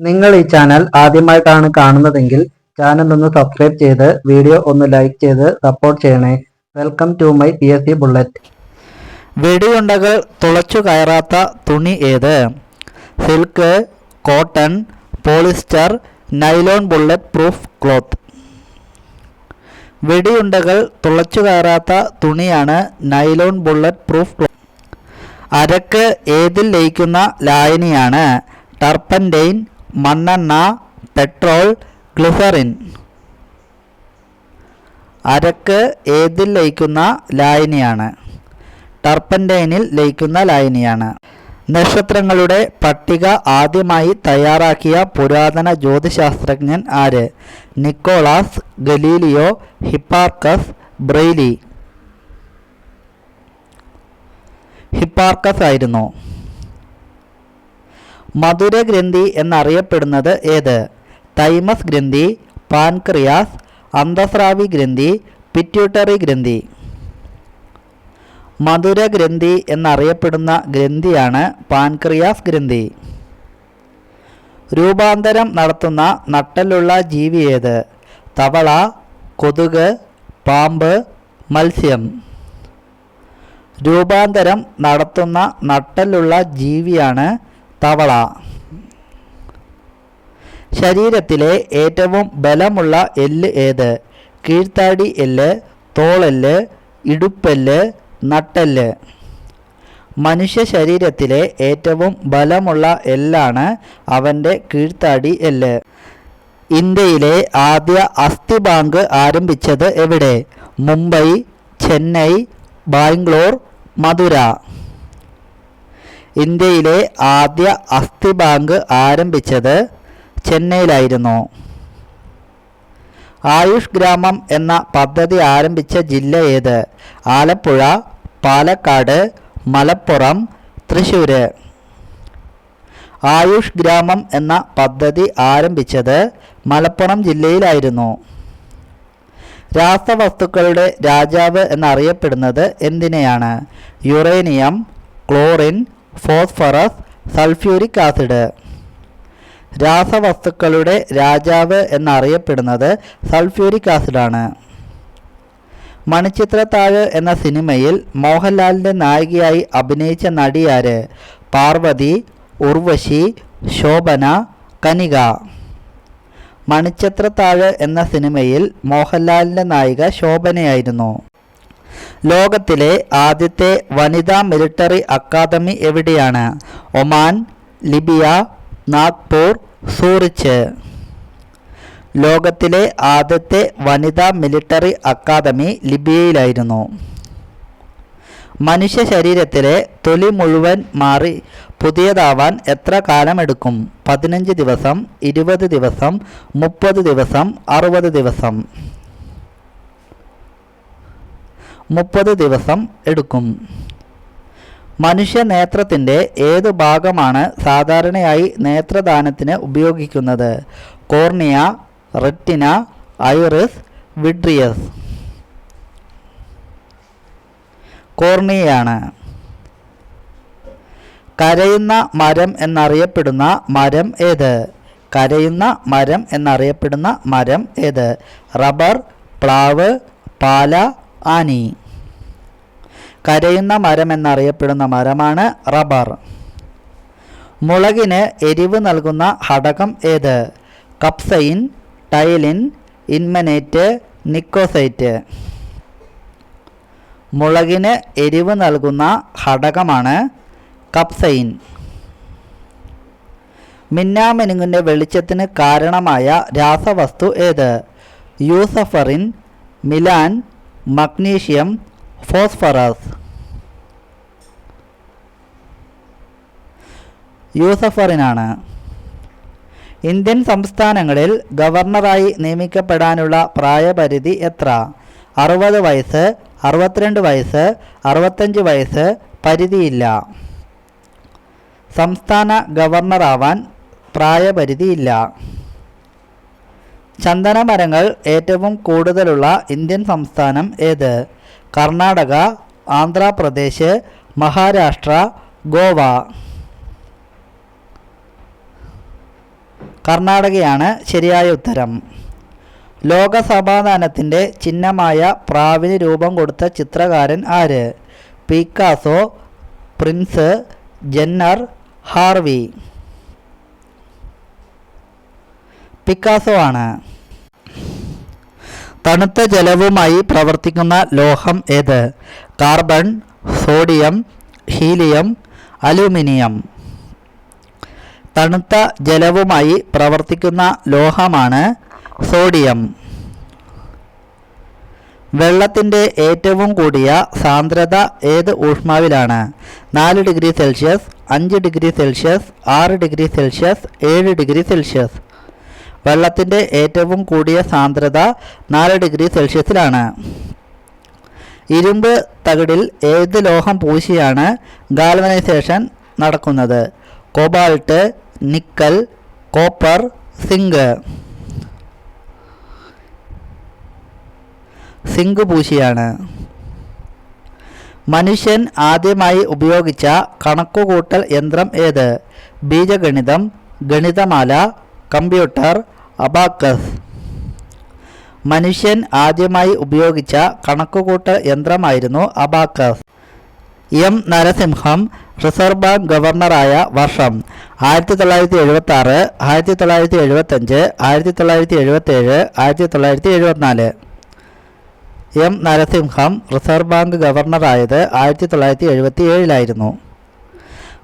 നിങ്ങൾ ഈ ചാനൽ ആദ്യമായിട്ടാണ് കാണുന്നതെങ്കിൽ ചാനൽ ഒന്ന് സബ്സ്ക്രൈബ് ചെയ്ത് വീഡിയോ ഒന്ന് ലൈക്ക് ചെയ്ത് സപ്പോർട്ട് ചെയ്യണേ. Welcome to my P S C bullet വെടിയുണ്ടകൾ തുളച്ചു കയറാത്ത തുണി ഏത്? Silk cotton polyester nylon bullet proof cloth വെടിയുണ്ടകൾ തുളച്ചു കയറാത്ത തുണിയാണ് നൈലോൺ ബുള്ളറ്റ് പ്രൂഫ് ക്ലോത്ത് അരക്ക് ഏതിൽ ലയിക്കുന്ന ലായനിയാണ് ടർപ്പന്റൈൻ മണ്ണെണ്ണ പെട്രോൾ ഗ്ലിസറിൻ അരക്ക് ഏതിൽ ലയിക്കുന്ന ലായനിയാണ്? ടർപ്പന്റൈനിൽ ലയിക്കുന്ന ലായനിയാണ്. നക്ഷത്രങ്ങളുടെ പട്ടിക ആദ്യമായി തയ്യാറാക്കിയ പുരാതന ജ്യോതിശാസ്ത്രജ്ഞൻ ആര്? Nicholas Galileo Hipparchus Braille. Hipparchus ആയിരുന്നു. മധുരഗ്രന്ഥി എന്നറിയപ്പെടുന്നത് ഏത്? തൈമസ് ഗ്രന്ഥി പാൻക്രിയാസ് അന്തസ്രാവി ഗ്രന്ഥി പിറ്റ്യൂട്ടറി ഗ്രന്ഥി. മധുരഗ്രന്ഥി എന്നറിയപ്പെടുന്ന ഗ്രന്ഥിയാണ് പാൻക്രിയാസ് ഗ്രന്ഥി. രൂപാന്തരം നടത്തുന്ന നട്ടലുള്ള ജീവി ഏത്? തവള കൊതുക് പാമ്പ് മത്സ്യം. രൂപാന്തരം നടത്തുന്ന നട്ടലുള്ള ജീവിയാണ് തവള. ശരീരത്തിലെ ഏറ്റവും ബലമുള്ള എല്ല് ഏത്? കീഴ്ത്താടി എല്ല് തോളെല്ല് ഇടുപ്പെല്ല് നട്ടെല്ല്. മനുഷ്യ ശരീരത്തിലെ ഏറ്റവും ബലമുള്ള എല്ലാണ് അവന്റെ കീഴ്ത്താടി എല്ല്. ഇന്ത്യയിലെ ആദ്യ അസ്ഥി ബാങ്ക് ആരംഭിച്ചത് എവിടെ? മുംബൈ ചെന്നൈ ബാംഗ്ലൂർ മധുര. ഇന്ത്യയിലെ ആദ്യ അസ്ഥി ബാങ്ക് ആരംഭിച്ചത് ചെന്നൈയിലായിരുന്നു. ആയുഷ് ഗ്രാമം എന്ന പദ്ധതി ആരംഭിച്ച ജില്ല ഏത്? ആലപ്പുഴ പാലക്കാട് മലപ്പുറം തൃശ്ശൂർ ആയുഷ് ഗ്രാമം എന്ന പദ്ധതി ആരംഭിച്ചത് മലപ്പുറം ജില്ലയിലായിരുന്നു. രാസവസ്തുക്കളുടെ രാജാവ് എന്നറിയപ്പെടുന്നത് എന്തിനെയാണ്? Uranium chlorine phosphorus sulphuric acid. രാസവസ്തുക്കളുടെ രാജാവ് എന്നറിയപ്പെടുന്നത് സൾഫ്യൂരിക് ആസിഡാണ്. മണിച്ചിത്രത്താഴ് എന്ന സിനിമയിൽ മോഹൻലാലിന്റെ നായികയായി അഭിനയിച്ച നടിയാര് പാർവതി ഉർവശി ശോഭന കനിക. മണിച്ചത്രത്താഴ് എന്ന സിനിമയിൽ മോഹൻലാലിന്റെ നായിക ശോഭനയായിരുന്നു. ലോകത്തിലെ ആദ്യത്തെ വനിതാ മിലിട്ടറി അക്കാദമി എവിടെയാണ്? Oman Libya Nagpur Zurich. ലോകത്തിലെ ആദ്യത്തെ വനിതാ മിലിട്ടറി അക്കാദമി ലിബിയയിലായിരുന്നു. മനുഷ്യ ശരീരത്തിലെ തൊലി മുഴുവൻ മാറി പുതിയതാവാൻ എത്ര കാലമെടുക്കും? പതിനഞ്ച് ദിവസം ഇരുപത് ദിവസം മുപ്പത് ദിവസം അറുപത് ദിവസം. മുപ്പത് ദിവസം എടുക്കും. മനുഷ്യ നേത്രത്തിന്റെ ഏത് ഭാഗമാണ് സാധാരണയായി നേത്രദാനത്തിന് ഉപയോഗിക്കുന്നത്? Cornea retina iris vitreous. കോർണിയയാണ്. കരയുന്ന മരം എന്നറിയപ്പെടുന്ന മരം ഏത്? കരയുന്ന മരം എന്നറിയപ്പെടുന്ന മരം ഏത്? റബ്ബർ പ്ലാവ് പാല ആനി. കരയുന്ന മരം എന്നറിയപ്പെടുന്ന മരമാണ് റബ്ബർ. മുളകിന് എരിവ് നൽകുന്ന ഘടകം ഏത്? കപ്സൈൻ ടൈലിൻ ഇൻമനേറ്റ് നിക്കോസൈറ്റ്. മുളകിന് എരിവ് നൽകുന്ന ഘടകമാണ് കപ്സൈൻ. മിന്നാമിനുങ്ങിന്റെ വെളിച്ചത്തിന് കാരണമായ രാസവസ്തു ഏത്? Luciferin melanin magnesium phosphorus. യൂസഫറിനാണ്. Indian സംസ്ഥാനങ്ങളിൽ ഗവർണറായി നിയമിക്കപ്പെടാനുള്ള പ്രായപരിധി എത്ര? അറുപത് വയസ്സ് അറുപത്തിരണ്ട് വയസ്സ് അറുപത്തഞ്ച് വയസ്സ് പരിധിയില്ല. സംസ്ഥാന ഗവർണറാവാൻ പ്രായപരിധിയില്ല. ചന്ദനമരങ്ങൾ ഏറ്റവും കൂടുതലുള്ള ഇന്ത്യൻ സംസ്ഥാനം ഏത്? കർണാടക ആന്ധ്രാപ്രദേശ് മഹാരാഷ്ട്ര ഗോവ. കർണാടകയാണ് ശരിയായ ഉത്തരം. ലോകസമാധാനത്തിന്റെ ചിഹ്നമായ പ്രാവിന് രൂപം കൊടുത്ത ചിത്രകാരൻ ആര്? Picasso Prince Jenner Harvey. Picasso ആണ്. തണുത്ത ജലവുമായി പ്രവർത്തിക്കുന്ന ലോഹം ഏത്? Carbon sodium helium aluminium. തണുത്ത ജലവുമായി പ്രവർത്തിക്കുന്ന ലോഹമാണ് സോഡിയം. വെള്ളത്തിന്റെ ഏറ്റവും കൂടിയ സാന്ദ്രത ഏത് ഊഷ്മാവിലാണ്? നാല് ഡിഗ്രി സെൽഷ്യസ് അഞ്ച് ഡിഗ്രി സെൽഷ്യസ് ആറ് ഡിഗ്രി സെൽഷ്യസ് ഏഴ് ഡിഗ്രി സെൽഷ്യസ്. വെള്ളത്തിന്റെ ഏറ്റവും കൂടിയ സാന്ദ്രത നാല് ഡിഗ്രി സെൽഷ്യസിലാണ്. ഇരുമ്പ് തകിടിൽ ഏത് ലോഹം പൂശിയാണ് ഗാൽവനൈസേഷൻ നടക്കുന്നത്? Cobalt nickel copper zinc. Zinc പൂശിയാണ്. മനുഷ്യൻ ആദ്യമായി ഉപയോഗിച്ച കണക്കുകൂട്ടൽ യന്ത്രം ഏത്? ബീജഗണിതം ഗണിതമാല കമ്പ്യൂട്ടർ അബാക്കസ്. മനുഷ്യൻ ആദ്യമായി ഉപയോഗിച്ച കണക്കുകൂട്ട യന്ത്രമായിരുന്നു abacus. M Narasimham reserve bank ഗവർണറായ വർഷം ആയിരത്തി തൊള്ളായിരത്തി എഴുപത്തി ആറ് ആയിരത്തി തൊള്ളായിരത്തി എഴുപത്തഞ്ച് ആയിരത്തി തൊള്ളായിരത്തി എഴുപത്തേഴ് ആയിരത്തി തൊള്ളായിരത്തി എഴുപത്തിനാല് എം നരസിംഹം റിസർവ് ബാങ്ക് ഗവർണറായത് ആയിരത്തി തൊള്ളായിരത്തി എഴുപത്തി ഏഴിലായിരുന്നു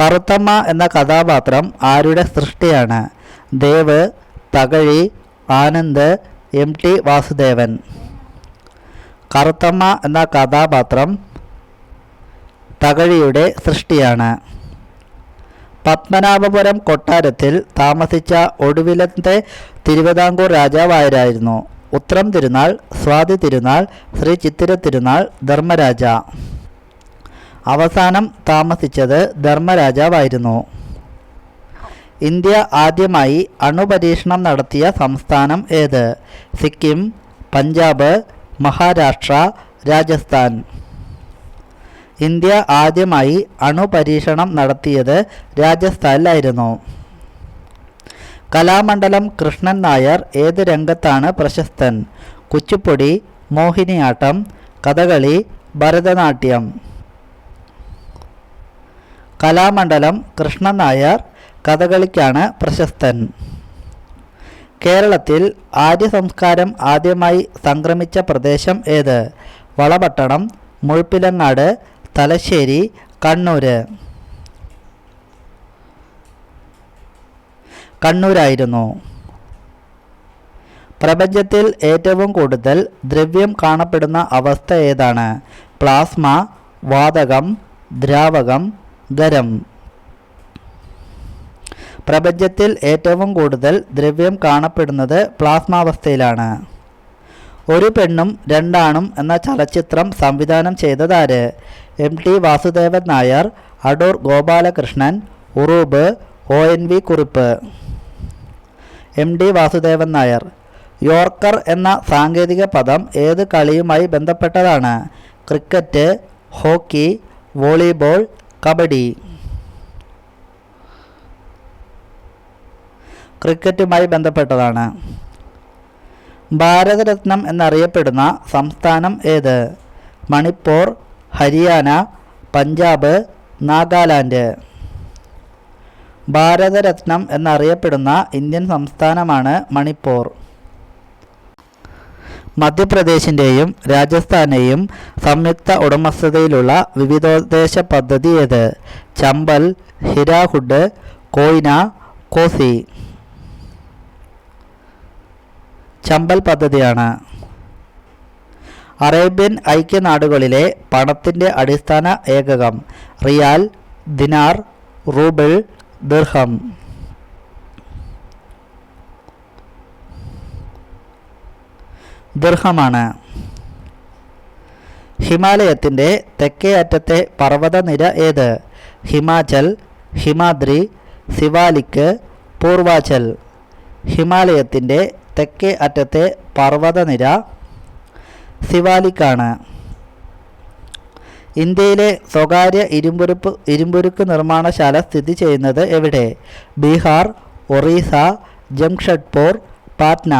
കറുത്തമ്മ എന്ന കഥാപാത്രം ആരുടെ സൃഷ്ടിയാണ്? Dev Thakazhi Anand M T Vasudevan. Karuthamma എന്ന കഥാപാത്രം തകഴിയുടെ സൃഷ്ടിയാണ്. പത്മനാഭപുരം കൊട്ടാരത്തിൽ താമസിച്ച ഒടുവിലത്തെ തിരുവിതാംകൂർ രാജാവായരായിരുന്നു ഉത്രം തിരുനാൾ സ്വാതി തിരുനാൾ ശ്രീ ചിത്തിര തിരുനാൾ ധർമ്മരാജ. അവസാനം താമസിച്ചത് ധർമ്മരാജാവായിരുന്നു. ഇന്ത്യ ആദ്യമായി അണുപരീക്ഷണം നടത്തിയ സംസ്ഥാനം ഏത്? സിക്കിം പഞ്ചാബ് മഹാരാഷ്ട്ര രാജസ്ഥാൻ. ഇന്ത്യ ആദ്യമായി അണുപരീക്ഷണം നടത്തിയത് രാജസ്ഥാനിലായിരുന്നു. കലാമണ്ഡലം കൃഷ്ണൻ നായർ ഏത് രംഗത്താണ് പ്രശസ്തൻ? കുച്ചിപ്പൊടി മോഹിനിയാട്ടം കഥകളി ഭരതനാട്യം. കലാമണ്ഡലം കൃഷ്ണൻ നായർ കഥകളിക്കാണ് പ്രശസ്തൻ. കേരളത്തിൽ ആര്യ സംസ്കാരം ആദ്യമായി സംക്രമിച്ച പ്രദേശം ഏത്? വളപട്ടണം മുഴുപ്പിലങ്ങാട് തലശ്ശേരി കണ്ണൂര്. കണ്ണൂരായിരുന്നു. പ്രപഞ്ചത്തിൽ ഏറ്റവും കൂടുതൽ ദ്രവ്യം കാണപ്പെടുന്ന അവസ്ഥ ഏതാണ്? പ്ലാസ്മ വാതകം ദ്രാവകം ഖരം. പ്രപഞ്ചത്തിൽ ഏറ്റവും കൂടുതൽ ദ്രവ്യം കാണപ്പെടുന്നത് പ്ലാസ്മാവസ്ഥയിലാണ്. ഒരു പെണ്ണും രണ്ടാണും എന്ന ചലച്ചിത്രം സംവിധാനം ചെയ്തതാര്? M T Vasudevan Nair Adoor Gopalakrishnan Uroob O N V Kurup. M D Vasudevan Nair yorker എന്ന സാങ്കേതിക പദം ഏത് കളിയുമായി ബന്ധപ്പെട്ടതാണ്? Cricket hockey volleyball kabaddi. ക്രിക്കറ്റുമായി ബന്ധപ്പെട്ടതാണ്. ഭാരതരത്നം എന്നറിയപ്പെടുന്ന സംസ്ഥാനം ഏത്? മണിപ്പൂർ ഹരിയാന പഞ്ചാബ് നാഗാലാൻഡ്. ഭാരതരത്നം എന്നറിയപ്പെടുന്ന ഇന്ത്യൻ സംസ്ഥാനമാണ് മണിപ്പൂർ. മധ്യപ്രദേശിന്റെയും രാജസ്ഥാനെയും സംയുക്ത ഉടമസ്ഥതയിലുള്ള വിവിധോദ്ദേശ പദ്ധതി ഏത്? ചമ്പൽ ഹിരാഹുഡ് കോയിന കോസി. ചമ്പൽ പദ്ധതിയാണ്. അറേബ്യൻ ഐക്യനാടുകളിലെ പണത്തിന്റെ അടിസ്ഥാന ഏകകം റിയാൽ ദിനാർ റൂബിൾ ദിർഹം. ദിർഹമാണ്. ഹിമാലയത്തിന്റെ തെക്കേ അറ്റത്തെ പർവതനിര ഏത്? ഹിമാചൽ ഹിമാദ്രി സിവാലിക്ക് പൂർവാചൽ. ഹിമാലയത്തിന്റെ തെക്കേ അറ്റത്തെ പർവതനിര സിവാലിക്കാണ്. ഇന്ത്യയിലെ സ്വകാര്യ ഇരുമ്പുരുപ്പ് ഇരുമ്പുരുക്ക് നിർമ്മാണശാല സ്ഥിതി ചെയ്യുന്നത് എവിടെ? ബീഹാർ ഒറീസ ജംഷഡ്പൂർ പാറ്റ്ന.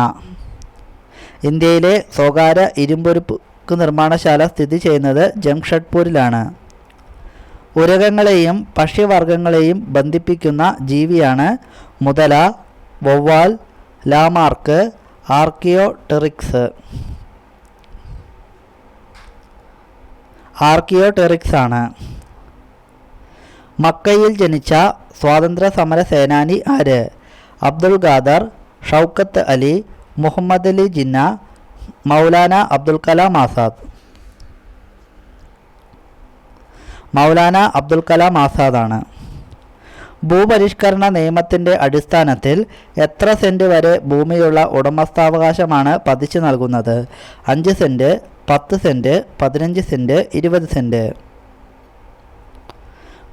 ഇന്ത്യയിലെ സ്വകാര്യ ഇരുമ്പുരുപ്പ് നിർമ്മാണശാല സ്ഥിതി ചെയ്യുന്നത് ജംഷഡ്പൂരിലാണ്. ഉരകങ്ങളെയും പക്ഷിവർഗങ്ങളെയും ബന്ധിപ്പിക്കുന്ന ജീവിയാണ് മുതല വവ്വാൽ ലാമാർക്ക് ആർക്കിയോടെറിക്സ്. ആർക്കിയോടെറിക്സ് ആണ് മക്കയിൽ ജനിച്ച സ്വാതന്ത്ര്യ സമര സേനാനി ആര്? അബ്ദുൾ ഖാദർ ഷൗക്കത്ത് അലി മുഹമ്മദ് അലി ജിന്ന മൗലാന അബ്ദുൽ കലാം ആസാദ്. മൗലാന അബ്ദുൽ കലാം ആസാദാണ്. ഭൂപരിഷ്കരണ നിയമത്തിന്റെ അടിസ്ഥാനത്തിൽ എത്ര സെന്റ് വരെ ഭൂമിയുള്ള ഉടമസ്ഥാവകാശമാണ് പതിച്ചു നൽകുന്നത്? അഞ്ച് സെന്റ് പത്ത് സെന്റ് പതിനഞ്ച് സെന്റ് ഇരുപത് സെന്റ്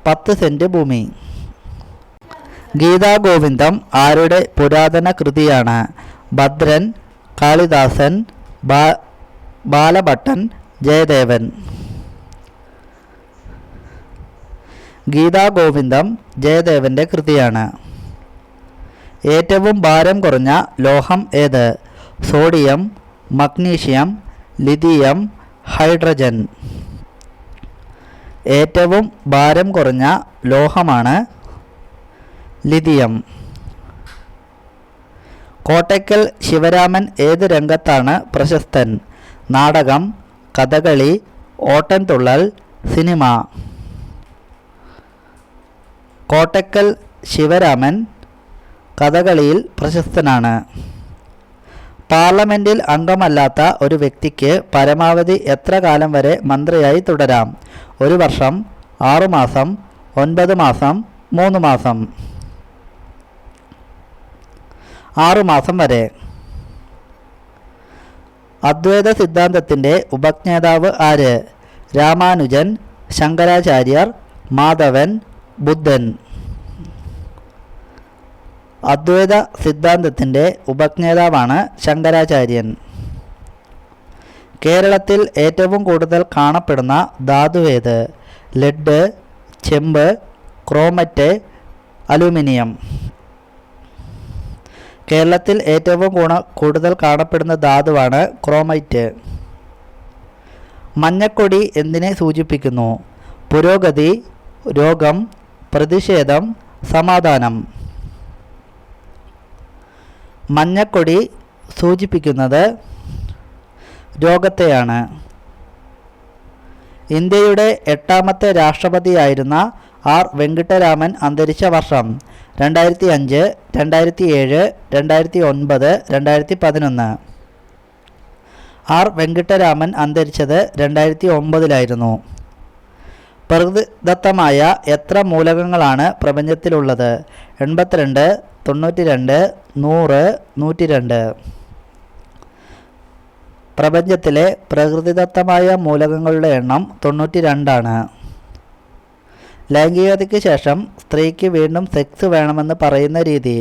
പത്ത് സെന്റ് ഭൂമി. ഗീതാഗോവിന്ദം ആരുടെ പുരാതന കൃതിയാണ്? ഭദ്രൻ കാളിദാസൻ ബാലഭട്ടൻ ജയദേവൻ. ഗീതാഗോവിന്ദം ജയദേവന്റെ കൃതിയാണ്. ഏറ്റവും ഭാരം കുറഞ്ഞ ലോഹം ഏത്? Sodium magnesium lithium hydrogen. ഏറ്റവും ഭാരം കുറഞ്ഞ ലോഹമാണ് ലിഥിയം. കോട്ടയ്ക്കൽ ശിവരാമൻ ഏത് രംഗത്താണ് പ്രശസ്തൻ? നാടകം കഥകളി ഓട്ടൻതുള്ളൽ സിനിമ. കോട്ടക്കൽ ശിവരാമൻ കഥകളിയിൽ പ്രശസ്തനാണ്. പാർലമെന്റിൽ അംഗമല്ലാത്ത ഒരു വ്യക്തിക്ക് പരമാവധി എത്ര കാലം വരെ മന്ത്രിയായി തുടരാം? ഒരു വർഷം ആറുമാസം ഒൻപത് മാസം മൂന്ന് മാസം. ആറുമാസം വരെ. അദ്വൈത സിദ്ധാന്തത്തിന്റെ ഉപജ്ഞേതാവ് ആര്? രാമാനുജൻ ശങ്കരാചാര്യർ മാധവൻ ബുദ്ധൻ. അദ്വൈത സിദ്ധാന്തത്തിന്റെ ഉപജ്ഞേതാവാണ് ശങ്കരാചാര്യൻ. കേരളത്തിൽ ഏറ്റവും കൂടുതൽ കാണപ്പെടുന്ന ധാതുവേത് ലെഡ് ചെമ്പ് ക്രോമറ്റ് അലുമിനിയം. കേരളത്തിൽ ഏറ്റവും ഗുണ കൂടുതൽ കാണപ്പെടുന്ന ധാതുവാണ് ക്രോമൈറ്റ്. മഞ്ഞക്കൊടി എന്തിനെ സൂചിപ്പിക്കുന്നു? പുരോഗതി രോഗം പ്രതിഷേധം സമാധാനം. മഞ്ഞക്കൊടി സൂചിപ്പിക്കുന്നത് രോഗത്തെയാണ്. ഇന്ത്യയുടെ എട്ടാമത്തെ രാഷ്ട്രപതിയായിരുന്ന ആർ വെങ്കിട്ടരാമൻ അന്തരിച്ച വർഷം രണ്ടായിരത്തി അഞ്ച് രണ്ടായിരത്തി ഏഴ് രണ്ടായിരത്തി ഒൻപത് രണ്ടായിരത്തി പതിനൊന്ന് ആർ വെങ്കിട്ടരാമൻ അന്തരിച്ചത് രണ്ടായിരത്തി ഒമ്പതിലായിരുന്നു പ്രകൃതിദത്തമായ എത്ര മൂലകങ്ങളാണ് പ്രപഞ്ചത്തിലുള്ളത്? എൺപത്തിരണ്ട് തൊണ്ണൂറ്റി രണ്ട് നൂറ് നൂറ്റി രണ്ട് പ്രപഞ്ചത്തിലെ പ്രകൃതിദത്തമായ മൂലകങ്ങളുടെ എണ്ണം തൊണ്ണൂറ്റി രണ്ടാണ് ലൈംഗികതയ്ക്ക് ശേഷം സ്ത്രീക്ക് വീണ്ടും സെക്സ് വേണമെന്ന് പറയുന്ന രീതി.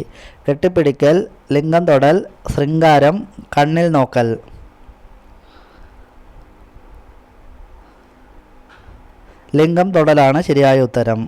കെട്ടിപ്പിടിക്കൽ ലിംഗം തൊടൽ ശൃംഗാരം കണ്ണിൽ നോക്കൽ. ലിംഗം തൊടലാണ് ശരിയായ ഉത്തരം.